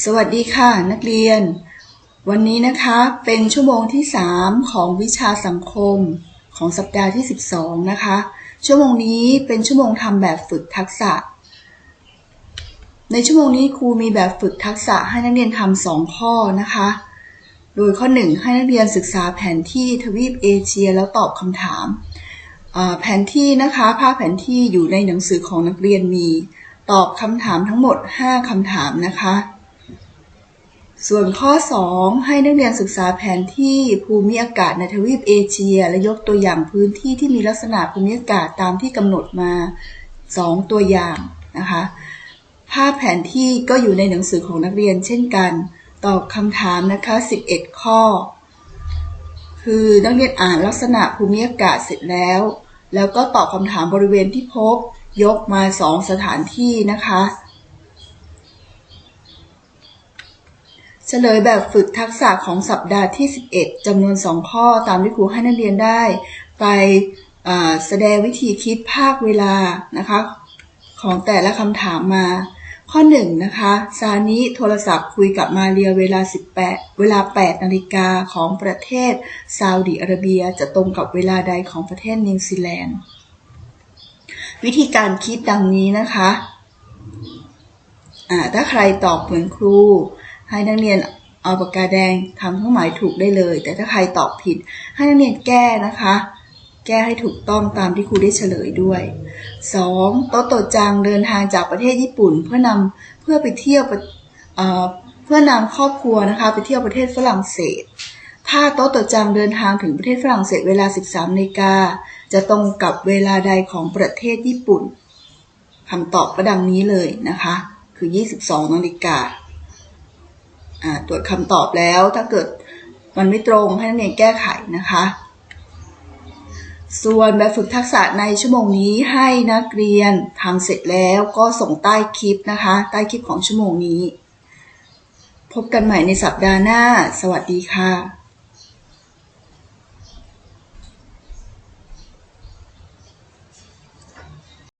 สวัสดีค่ะ นักเรียน วันนี้นะคะเป็นชั่วโมงที่ 3 ของวิชาสังคมของสัปดาห์ที่ 12 นะคะ ชั่วโมงนี้เป็นชั่วโมงทำแบบฝึกทักษะ ในชั่วโมงนี้ครูมีแบบฝึกทักษะให้นักเรียนทำสองข้อนะคะ โดยข้อ 1 ให้นักเรียนศึกษาแผนที่ทวีปเอเชียแล้วตอบคำถาม แผนที่นะคะภาพแผนที่อยู่ในหนังสือของนักเรียนมี ตอบคำถามทั้งหมด 5คำถามนะคะ ส่วนข้อ 2 ให้นักเรียนศึกษาแผนที่ภูมิอากาศในทวีปเอเชีย และยกตัวอย่างพื้นที่ที่มีลักษณะภูมิอากาศตามที่กำหนดมา 2 ตัวอย่างนะคะ ภาพแผนที่ก็อยู่ในหนังสือของนักเรียนเช่นกัน ตอบคำถามนะคะ 11 ข้อ คือนักเรียนอ่านลักษณะภูมิอากาศเสร็จแล้ว แล้วก็ตอบคำถามบริเวณที่พบยกมา 2 สถานที่นะคะ ฉลยแบบฝึกทักษะของสัปดาห์ที่ 11จำนวน 2 ข้อตามที่ครูให้นักเรียนได้ ไปแสดงวิธีคิดภาคเวลานะคะของแต่ละคำถามมา ข้อ 1 นะคะซานิโทรศัพท์คุยกับมาเรียเวลา 18 เวลา 8 นาฬิกาของประเทศซาอุดิอาระเบียจะตรงกับเวลาใดของประเทศนิวซีแลนด์ วิธีการคิดดังนี้นะคะอ่าถ้าใครตอบเหมือนครู ให้นักเรียนเอาปากกาแดงทำเครื่องหมายถูกได้เลย แต่ถ้าใครตอบผิด ให้นักเรียนแก้นะคะ แก้ให้ถูกต้องตามที่ครูได้เฉลยด้วย 2. โตโตจังเดินทางจากประเทศญี่ปุ่น เพื่อนำเพื่อไปเที่ยวเเพื่อนำครอบครัวนะคะไปเที่ยวประเทศฝรั่งเศส ถ้าโตโตจังเดินทางถึงประเทศฝรั่งเศสเวลา 13นาฬิกาจะตรงกับเวลาใดของประเทศญี่ปุ่นคำตอบก็ดังนี้เลยนะคะ คือ 22นาฬิกา ตรวจคำตอบแล้ว ถ้าเกิดมันไม่ตรงให้นักเรียนแก้ไขนะคะ ส่วนแบบฝึกทักษะในชั่วโมงนี้ให้นักเรียนทำเสร็จแล้วก็ส่งใต้คลิปนะคะ ใต้คลิปของชั่วโมงนี้ พบกันใหม่ในสัปดาห์หน้า สวัสดีค่ะ